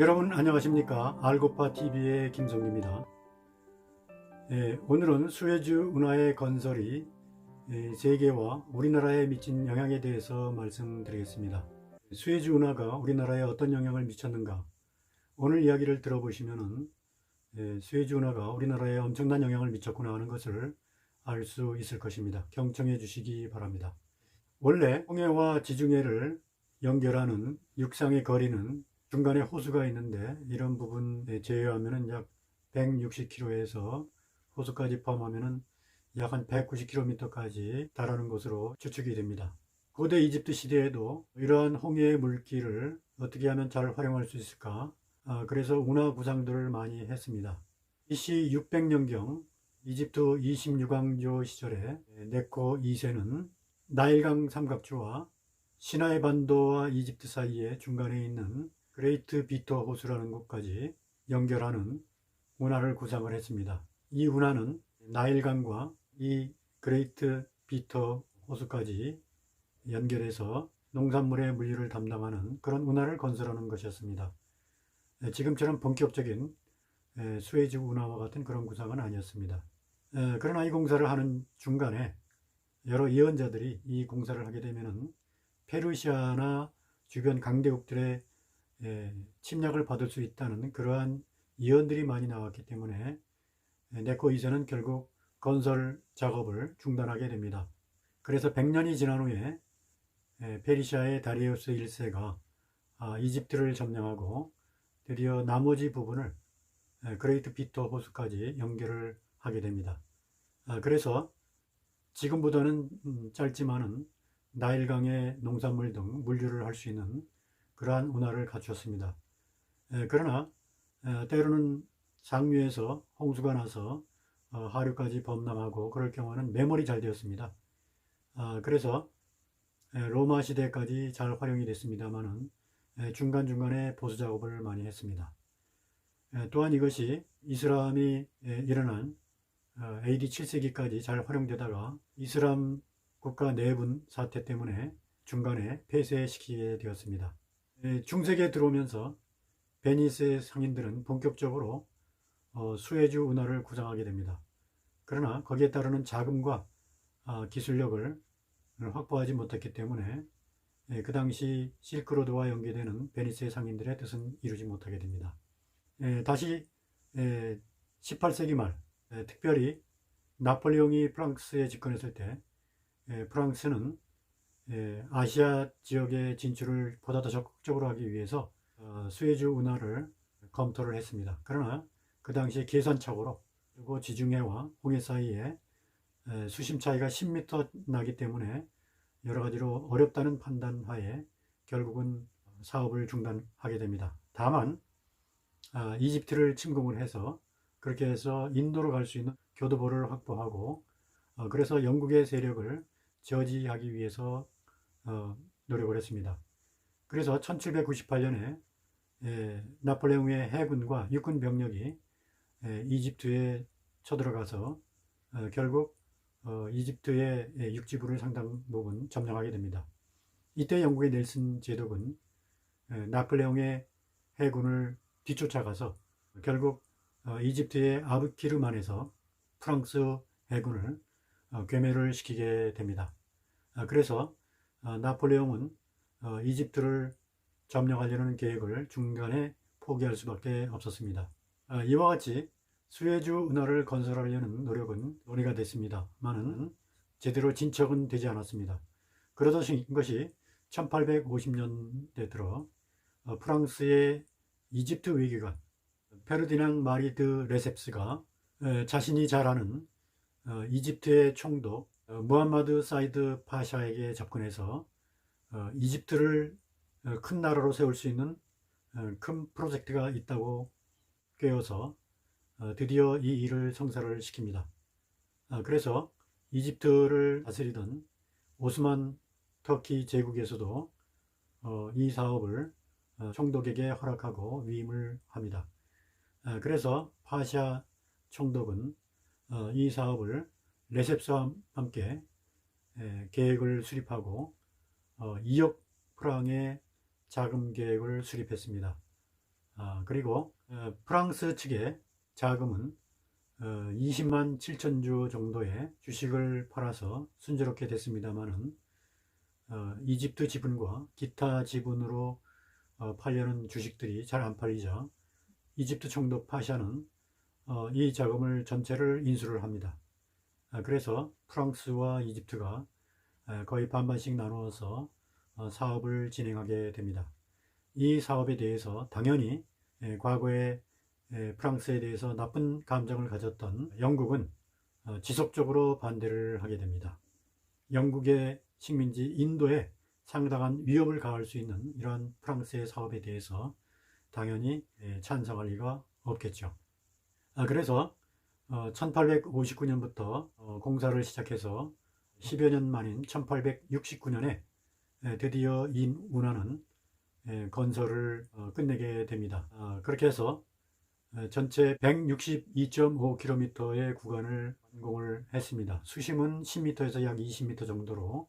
여러분 안녕하십니까? 알고파TV의 김성입니다. 예, 오늘은 수에즈 운하의 건설이 예, 세계와 우리나라에 미친 영향에 대해서 말씀드리겠습니다. 수에즈 운하가 우리나라에 어떤 영향을 미쳤는가? 오늘 이야기를 들어보시면 예, 수에즈 운하가 우리나라에 엄청난 영향을 미쳤구나 하는 것을 알 수 있을 것입니다. 경청해 주시기 바랍니다. 원래 홍해와 지중해를 연결하는 육상의 거리는 중간에 호수가 있는데 이런 부분 제외하면 약 160km에서 호수까지 포함하면 약 한 190km까지 달하는 것으로 추측이 됩니다. 고대 이집트 시대에도 이러한 홍해의 물길을 어떻게 하면 잘 활용할 수 있을까? 아, 그래서 운하 구상들을 많이 했습니다. BC 600년경 이집트 26왕조 시절에 네코 2세는 나일강 삼각주와 시나이 반도와 이집트 사이에 중간에 있는 그레이트 비터 호수라는 곳까지 연결하는 운하를 구상을 했습니다. 이 운하는 나일강과 이 그레이트 비터 호수까지 연결해서 농산물의 물류를 담당하는 그런 운하를 건설하는 것이었습니다. 에, 지금처럼 본격적인 에, 수에즈 운하와 같은 그런 구상은 아니었습니다. 에, 그러나 이 공사를 하는 중간에 여러 예언자들이 이 공사를 하게 되면은 페르시아나 주변 강대국들의 예, 침략을 받을 수 있다는 그러한 예언들이 많이 나왔기 때문에 네코 2세는 결국 건설 작업을 중단하게 됩니다. 그래서 100년이 지난 후에 예, 페르시아의 다리우스 1세가 아, 이집트를 점령하고 드디어 나머지 부분을 예, 그레이트 피터 호수까지 연결을 하게 됩니다. 아, 그래서 지금보다는 음, 짧지만은 나일강의 농산물 등 물류를 할 수 있는 그러한 운하를 갖추었습니다. 에, 그러나 에, 때로는 상류에서 홍수가 나서 어, 하류까지 범람하고 그럴 경우는 매몰이 잘 되었습니다. 아, 그래서 에, 로마 시대까지 잘 활용이 됐습니다만은 중간중간에 보수 작업을 많이 했습니다. 에, 또한 이것이 이슬람이 에, 일어난 어, AD 7세기까지 잘 활용되다가 이슬람 국가 내분 사태 때문에 중간에 폐쇄시키게 되었습니다. 예, 중세기에 들어오면서 베니스의 상인들은 본격적으로 어, 수에즈 운하를 구상하게 됩니다. 그러나 거기에 따르는 자금과 아, 기술력을 확보하지 못했기 때문에 예, 그 당시 실크로드와 연계되는 베니스의 상인들의 뜻은 이루지 못하게 됩니다. 예, 다시 18세기 말 특별히 나폴레옹이 프랑스에 집권했을 때 예, 프랑스는 예, 아시아 지역의 진출을 보다 더 적극적으로 하기 위해서 어, 수에즈 운하를 검토를 했습니다. 그러나 그 당시에 계산착오로 그리고 지중해와 홍해 사이에 예, 수심 차이가 10m 나기 때문에 여러 가지로 어렵다는 판단 하에 결국은 사업을 중단하게 됩니다. 다만 아, 이집트를 침공을 해서 그렇게 해서 인도로 갈 수 있는 교도보를 확보하고 어, 그래서 영국의 세력을 저지하기 위해서 어, 노력을 했습니다. 그래서 1798년에 에, 나폴레옹의 해군과 육군 병력이 에, 이집트에 쳐들어가서 어, 결국 어, 이집트의 에, 육지부를 상당 부분 점령하게 됩니다. 이때 영국의 넬슨 제독은 에, 나폴레옹의 해군을 뒤쫓아가서 결국 어, 이집트의 아부키르만에서 프랑스 해군을 어, 괴멸을 시키게 됩니다. 아, 그래서 어, 나폴레옹은 어, 이집트를 점령하려는 계획을 중간에 포기할 수밖에 없었습니다. 아, 이와 같이 수에즈 운하를 건설하려는 노력은 논의가 됐습니다만은 제대로 진척은 되지 않았습니다. 그러던 것이 1850년대 들어 프랑스의 이집트 외교관 페르디낭 마리드 레셉스가 자신이 잘 아는 이집트의 총독 어, 무함마드 사이드 파샤에게 접근해서 어, 이집트를 어, 큰 나라로 세울 수 있는 큰 프로젝트가 있다고 꿰어서 드디어 이 일을 성사를 시킵니다. 그래서 이집트를 다스리던 오스만 터키 제국에서도 이 사업을 총독에게 허락하고 위임을 합니다. 그래서 파샤 총독은 이 사업을 레셉스와 함께 계획을 수립하고 2억 어, 프랑의 자금 계획을 수립했습니다. 아, 그리고 어, 프랑스 측의 자금은 어, 20만 7천 주 정도의 주식을 팔아서 순조롭게 됐습니다만은 어, 이집트 지분과 기타 지분으로 어, 팔려는 주식들이 잘 안 팔리자 이집트 총독 파샤는 어, 이 자금을 전체를 인수를 합니다. 아, 그래서 프랑스와 이집트가 아, 거의 반반씩 나누어서 어, 사업을 진행하게 됩니다. 이 사업에 대해서 당연히 예, 과거에 예, 프랑스에 대해서 나쁜 감정을 가졌던 영국은 어, 지속적으로 반대를 하게 됩니다. 영국의 식민지 인도에 상당한 위협을 가할 수 있는 이러한 프랑스의 사업에 대해서 당연히 예, 찬성할 리가 없겠죠. 아, 그래서 1859년부터 어, 공사를 시작해서 10여 년 만인 1869년에 드디어 이 운하는 예, 건설을 어, 끝내게 됩니다. 아, 그렇게 해서 에, 전체 162.5km의 구간을 완공을 했습니다. 수심은 10m에서 약 20m 정도로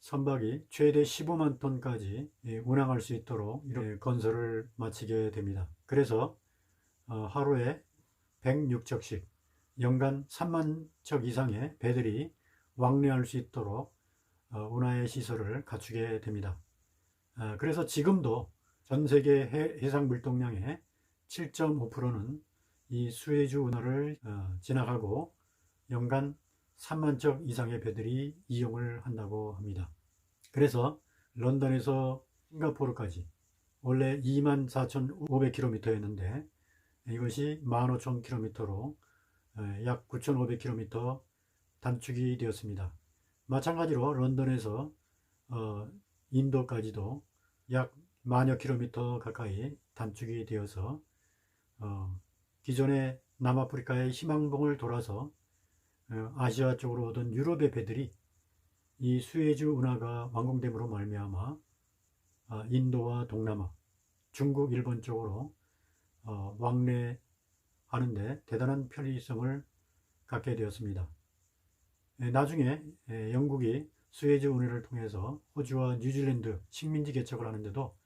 선박이 최대 15만 톤까지 예, 운항할 수 있도록 이렇게 건설을 마치게 됩니다. 그래서 어, 하루에 106척씩 연간 3만 척 이상의 배들이 왕래할 수 있도록 어, 운하의 시설을 갖추게 됩니다. 아, 그래서 지금도 전 세계 해상 물동량의 7.5%는 이 수에즈 운하를 어, 지나가고 연간 3만 척 이상의 배들이 이용을 한다고 합니다. 그래서 런던에서 싱가포르까지 원래 24,500km였는데 이것이 15,000km로 어, 약 9,500km 단축이 되었습니다. 마찬가지로 런던에서 어, 인도까지도 약 만여 킬로미터 가까이 단축이 되어서 어, 기존의 남아프리카의 희망봉을 돌아서 어, 아시아 쪽으로 오던 유럽의 배들이 이 수에즈 운하가 완공됨으로 말미암아 어, 인도와 동남아, 중국, 일본 쪽으로 어, 왕래하는데 대단한 편의성을 갖게 되었습니다. 에, 나중에 에, 영국이 스웨즈 운해를 통해서 호주와 뉴질랜드 식민지 개척을 하는데도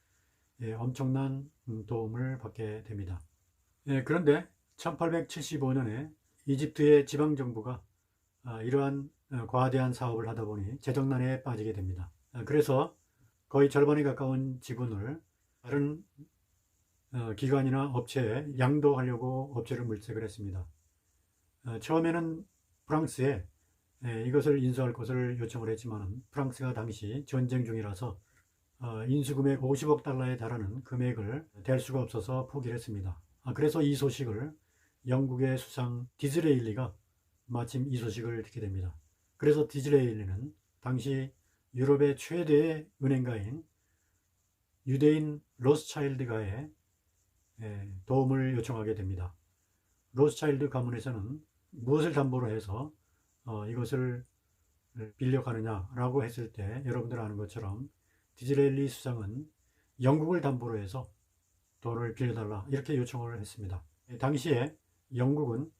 예, 엄청난 음, 도움을 받게 됩니다. 예, 그런데 1875년에 이집트의 지방정부가 아, 이러한 어, 과대한 사업을 하다 보니 재정난에 빠지게 됩니다. 아, 그래서 거의 절반에 가까운 지분을 다른 어, 기관이나 업체에 양도하려고 업체를 물색을 했습니다. 어, 처음에는 프랑스에 예, 이것을 인수할 것을 요청을 했지만 프랑스가 당시 전쟁 중이라서 어, 인수금액 50억 달러에 달하는 금액을 댈 수가 없어서 포기를 했습니다. 아, 그래서 이 소식을 영국의 수상 디즈레일리가 마침 이 소식을 듣게 됩니다. 그래서 디즈레일리는 당시 유럽의 최대의 은행가인 유대인 로스차일드가의 예, 도움을 요청하게 됩니다. 로스차일드 가문에서는 무엇을 담보로 해서 어, 이것을 빌려가느냐라고 했을 때 여러분들 아는 것처럼 디즈레일리 수상은 영국을 담보로 해서 돈을 빌려달라 이렇게 요청을 했습니다. 당시에 영국은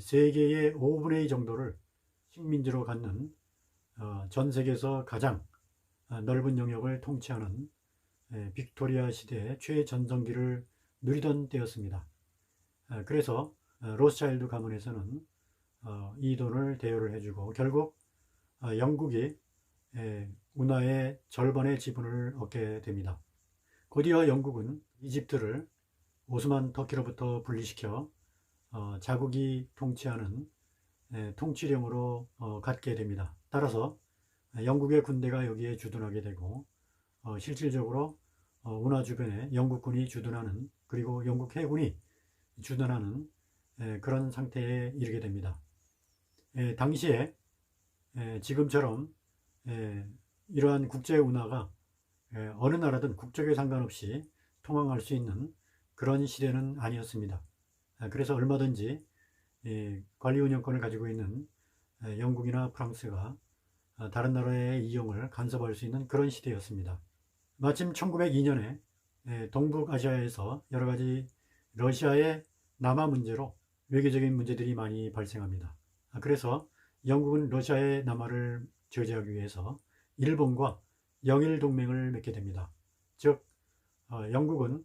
세계의 5분의 2 정도를 식민지로 갖는 어, 전 세계에서 가장 어, 넓은 영역을 통치하는 빅토리아 시대의 최전성기를 누리던 때였습니다. 그래서 로스차일드 가문에서는 어, 이 돈을 대여를 해주고 결국 어, 영국이 에, 운하의 절반의 지분을 얻게 됩니다. 곧이어 영국은 이집트를 오스만 터키로부터 분리시켜 어, 자국이 통치하는 에, 통치령으로 어, 갖게 됩니다. 따라서 영국의 군대가 여기에 주둔하게 되고 어, 실질적으로 어, 운하 주변에 영국군이 주둔하는 그리고 영국 해군이 주둔하는 에, 그런 상태에 이르게 됩니다. 에, 당시에 에, 지금처럼 에, 이러한 국제 운하가 어느 나라든 국적에 상관없이 통항할 수 있는 그런 시대는 아니었습니다. 그래서 얼마든지 관리 운영권을 가지고 있는 영국이나 프랑스가 어, 다른 나라의 이용을 간섭할 수 있는 그런 시대였습니다. 마침 1902년에 동북아시아에서 여러 가지 러시아의 남하 문제로 외교적인 문제들이 많이 발생합니다. 아, 그래서 영국은 러시아의 남하를 저지하기 위해서 일본과 영일 동맹을 맺게 됩니다. 즉 어, 영국은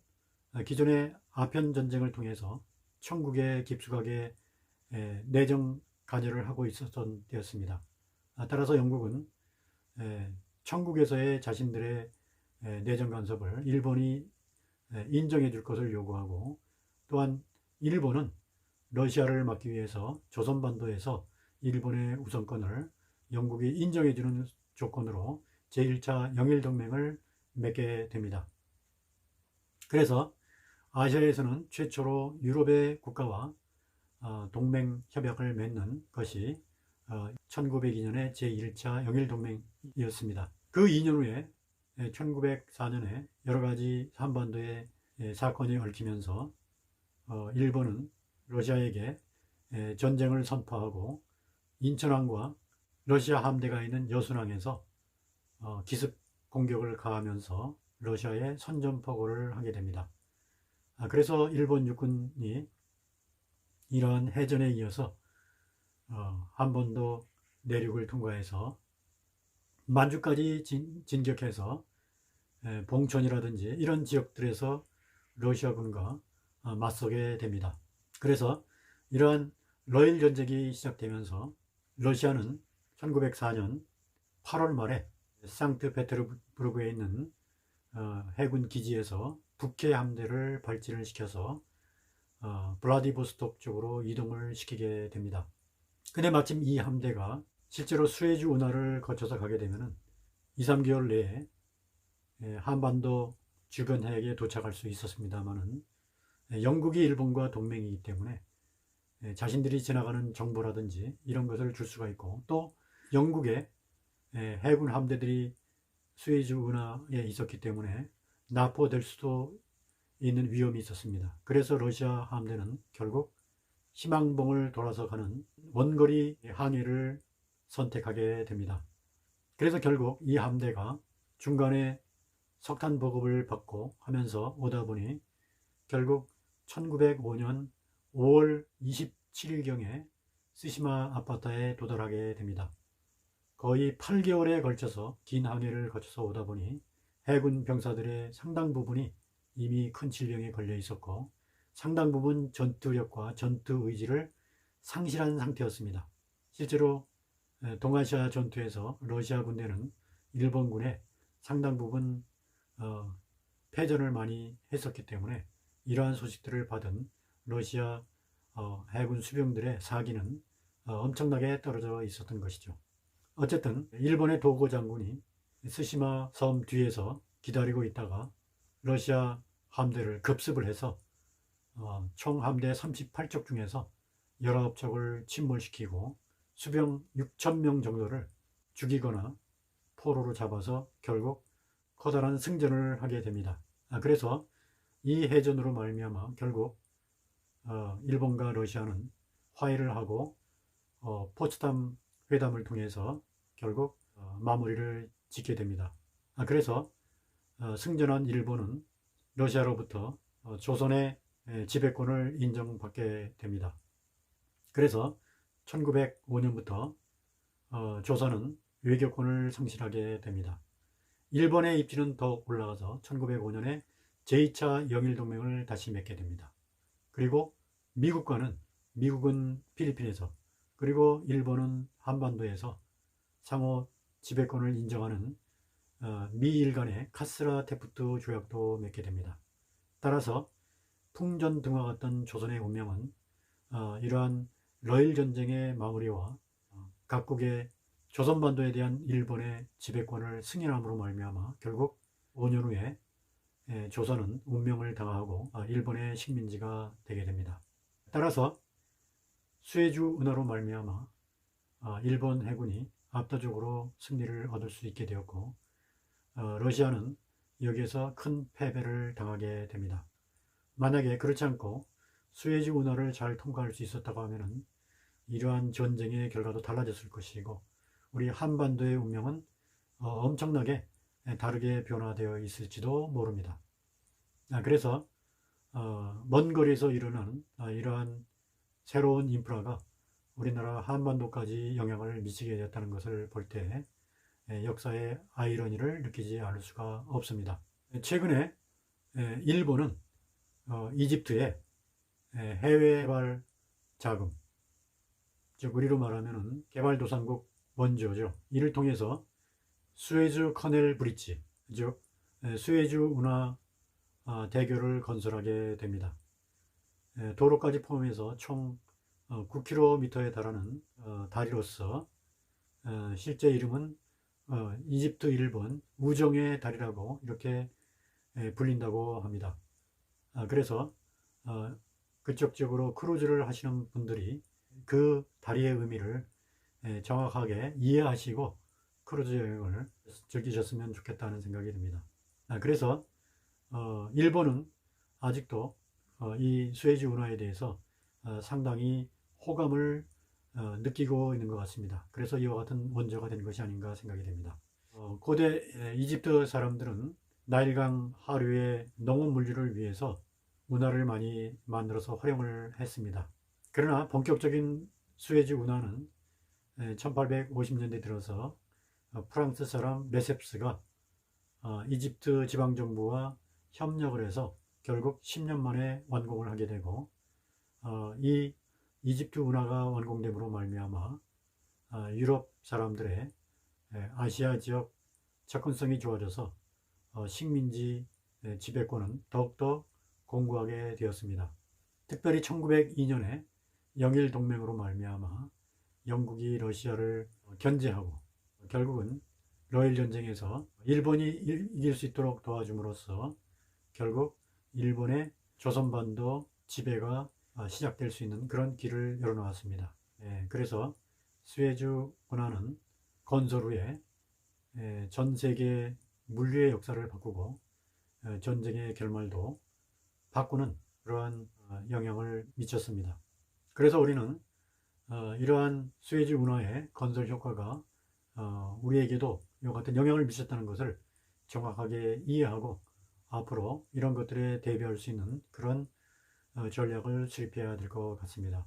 어, 기존의 아편 전쟁을 통해서 천국에 깊숙하게 에, 내정 관여를 하고 있었던 때였습니다. 아, 따라서 영국은 에, 천국에서의 자신들의 에, 내정 간섭을 일본이 에, 인정해 줄 것을 요구하고 또한 일본은 러시아를 막기 위해서 조선반도에서 일본의 우선권을 영국이 인정해 주는 조건으로 제1차 영일동맹을 맺게 됩니다. 그래서 아시아에서는 최초로 유럽의 국가와 어, 동맹 협약을 맺는 것이 1902년의 제1차 영일동맹이었습니다. 그 2년 후에 1904년에 여러 가지 한반도의 예, 사건이 얽히면서 어, 일본은 러시아에게 예, 전쟁을 선포하고 인천항과 러시아 함대가 있는 여순항에서 어, 기습 공격을 가하면서 러시아에 선전포고를 하게 됩니다. 아, 그래서 일본 육군이 이러한 해전에 이어서 어, 한번도 내륙을 통과해서 만주까지 진, 진격해서 에, 봉천이라든지 이런 지역들에서 러시아군과 어, 맞서게 됩니다. 그래서 이러한 러일 전쟁이 시작되면서 러시아는 1904년 8월 말에 상트페테르부르크에 있는 어, 해군 기지에서 북해 함대를 발진을 시켜서 어, 블라디보스톡 쪽으로 이동을 시키게 됩니다. 근데 마침 이 함대가 실제로 수에즈 운하를 거쳐서 가게 되면은 2, 3개월 내에 예, 한반도 주변 해역에 도착할 수 있었습니다만은 예, 영국이 일본과 동맹이기 때문에 예, 자신들이 지나가는 정보라든지 이런 것을 줄 수가 있고 또 영국의 예, 해군 함대들이 수에즈 운하에 있었기 때문에 납포될 수도 있는 위험이 있었습니다. 그래서 러시아 함대는 결국 희망봉을 돌아서 가는 원거리 항해를 선택하게 됩니다. 그래서 결국 이 함대가 중간에 석탄 보급을 받고 하면서 오다 보니 결국 1905년 5월 27일경에 스시마 아파트에 도달하게 됩니다. 거의 8개월에 걸쳐서 긴 항해를 거쳐서 오다 보니 해군 병사들의 상당 부분이 이미 큰 질병에 걸려 있었고 상당 부분 전투력과 전투 의지를 상실한 상태였습니다. 실제로 동아시아 전투에서 러시아 군대는 일본군에 상당 부분 어, 패전을 많이 했었기 때문에 이러한 소식들을 받은 러시아 어, 해군 수병들의 사기는 어, 엄청나게 떨어져 있었던 것이죠. 어쨌든 일본의 도고 장군이 스시마 섬 뒤에서 기다리고 있다가 러시아 함대를 급습을 해서 어, 총 함대 38척 중에서 19척을 침몰시키고 수병 6천명 정도를 죽이거나 포로로 잡아서 결국 커다란 승전을 하게 됩니다. 아, 그래서 이 해전으로 말미암아 결국 어, 일본과 러시아는 화해를 하고 어, 포츠담 회담을 통해서 결국 어, 마무리를 짓게 됩니다. 아, 그래서 어, 승전한 일본은 러시아로부터 어, 조선의 지배권을 인정받게 됩니다. 그래서 1905년부터 어, 조선은 외교권을 상실하게 됩니다. 일본의 입지는 더 올라가서 1905년에 제2차 영일동맹을 다시 맺게 됩니다. 그리고 미국과는 미국은 필리핀에서 그리고 일본은 한반도에서 상호 지배권을 인정하는 어, 미일 간의 카스라 테프트 조약도 맺게 됩니다. 따라서 풍전 등화 같던 조선의 운명은 어, 이러한 러일 전쟁의 마무리와 어, 각국의 조선반도에 대한 일본의 지배권을 승인함으로 말미암아 결국 5년 후에 예, 조선은 운명을 당하고 아, 일본의 식민지가 되게 됩니다. 따라서 수에주 운하로 말미암아 아, 일본 해군이 압도적으로 승리를 얻을 수 있게 되었고 어, 러시아는 여기에서 큰 패배를 당하게 됩니다. 만약에 그렇지 않고 수에즈 운하를 잘 통과할 수 있었다고 하면 이러한 전쟁의 결과도 달라졌을 것이고 우리 한반도의 운명은 어, 엄청나게 다르게 변화되어 있을지도 모릅니다. 아, 그래서 어, 먼 거리에서 이루는 아, 이러한 새로운 인프라가 우리나라 한반도까지 영향을 미치게 되었다는 것을 볼 때 역사의 아이러니를 느끼지 않을 수가 없습니다. 최근에 일본은 어, 이집트의 에, 해외 개발 자금, 즉 우리로 말하면 개발도상국 원조죠. 이를 통해서 수에즈 커넬 브릿지, 즉 에, 수에즈 운하 아, 대교를 건설하게 됩니다. 에, 도로까지 포함해서 총 어, 9km에 달하는 어, 다리로서 어, 실제 이름은 어, 이집트 일본 우정의 다리라고 이렇게 에, 불린다고 합니다. 아, 그래서 어, 쪽으로 크루즈를 하시는 분들이 그 다리의 의미를 에, 정확하게 이해하시고 크루즈 여행을 즐기셨으면 좋겠다는 생각이 듭니다. 아, 그래서 어, 일본은 아직도 어, 이 수에즈 운하에 대해서 어, 상당히 호감을 어, 느끼고 있는 것 같습니다. 그래서 이와 같은 원조가 된 것이 아닌가 생각이 됩니다. 어, 고대 에, 이집트 사람들은 나일강 하류의 농업 물류를 위해서 운하를 많이 만들어서 활용을 했습니다. 그러나 본격적인 수에즈 운하는 1850년대 들어서 어, 프랑스 사람 레셉스가 어, 이집트 지방정부와 협력을 해서 결국 10년 만에 완공을 하게 되고 어, 이 이집트 운하가 완공됨으로 말미암아 어, 유럽 사람들의 에, 아시아 지역 접근성이 좋아져서 어, 식민지 에, 지배권은 더욱더 공고하게 되었습니다. 특별히 1902년에 영일 동맹으로 말미암아 영국이 러시아를 견제하고 결국은 러일 전쟁에서 일본이 일- 이길 수 있도록 도와줌으로써 결국 일본의 조선반도 지배가 아, 시작될 수 있는 그런 길을 열어놓았습니다. 예, 그래서 스웨즈 운하는 건설 후에 예, 전 세계 물류의 역사를 바꾸고 예, 전쟁의 결말도 바꾸는 그러한 어, 영향을 미쳤습니다. 그래서 우리는 어, 이러한 스웨즈 운하의 건설 효과가 어, 우리에게도 이와 같은 영향을 미쳤다는 것을 정확하게 이해하고 앞으로 이런 것들에 대비할 수 있는 그런 어, 전략을 수립해야 될 것 같습니다.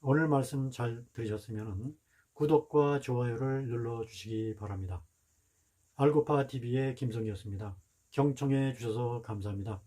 오늘 말씀 잘 들으셨으면 구독과 좋아요를 눌러 주시기 바랍니다. 알고파 TV의 김성이었습니다. 경청해 주셔서 감사합니다.